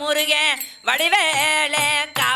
முருகன் வடிவேலே கா